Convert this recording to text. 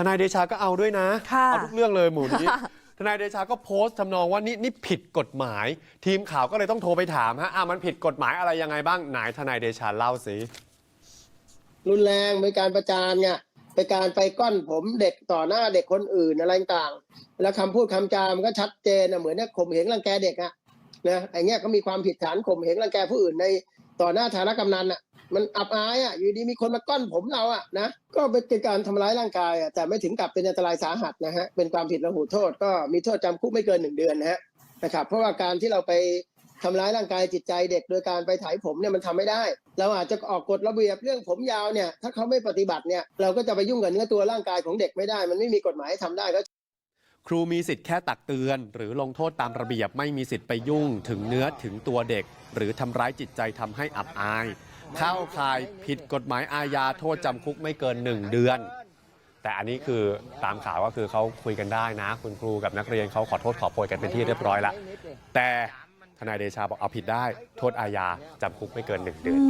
ทนายเดชาก็เอาด้วยนะค่ะเอาทุกเรื่องเลยหมู่นี้ทนายเดชาก็โพสต์ทำนองว่านี่นี่ผิดกฎหมาย ทีมข่าวก็เลยต้องโทรไปถามฮะอะมันผิดกฎหมายอะไรยังไงบ้างไหนทนายเดชาเล่าสิรุนแรงเป็นการประจานไงเป็นการไปก้อนผมเด็กต่อหน้าเด็กคนอื่นอะไรต่างๆแล้วคำพูดคำจามันก็ชัดเจนนะเหมือนเนี่ยข่มเหงรังแกเด็กอะนะไอเงี้ยก็มีความผิดฐานข่มเหงรังแกผู้อื่นในต่อหน้าฐานะกำนันอะ มันอับอายอะ อยู่ดีมีคนมาก้อนผมเราอะนะ ก็เป็นการทำร้ายร่างกายอะแต่ไม่ถึงกับเป็นอันตรายสาหัสนะฮะ เป็นความผิดระหูโทษก็มีโทษจำคุกไม่เกินหนึ่งเดือนนะฮะนะครับ เพราะว่าการที่เราไปทำร้ายร่างกายจิตใจเด็กโดยการไปไถผมเนี่ยมันทำไม่ได้ เราอาจจะออกกฎระเบียบเรื่องผมยาวเนี่ย ถ้าเขาไม่ปฏิบัติเนี่ยเราก็จะไปยุ่งกับเนื้อตัวร่างกายของเด็กไม่ได้ มันไม่มีกฎหมายให้ทำได้ก็ครูมีสิทธิ์แค่ตักเตือน หรือลงโทษตามระเบียบไม่มีสิทธิ์ไปยุ่ง ถึงเนื้อถึงตัวเด็ก หรือทำร้ายจิตใจทำให้อับอาย เข้าข่ายผิดกฎหมายอาญาโทษจำคุกไม่เกิน 1 เดือน แต่อันนี้คือตามข่าวก็คือเขาคุยกันได้นะ คุณครูกับนักเรียนเขาขอโทษขอโพยกันเป็นที่เรียบร้อยแล้วแต่ทนายเดชาบอกเอาผิดได้ โทษอาญาจำคุกไม่เกิน 1 เดือนครับ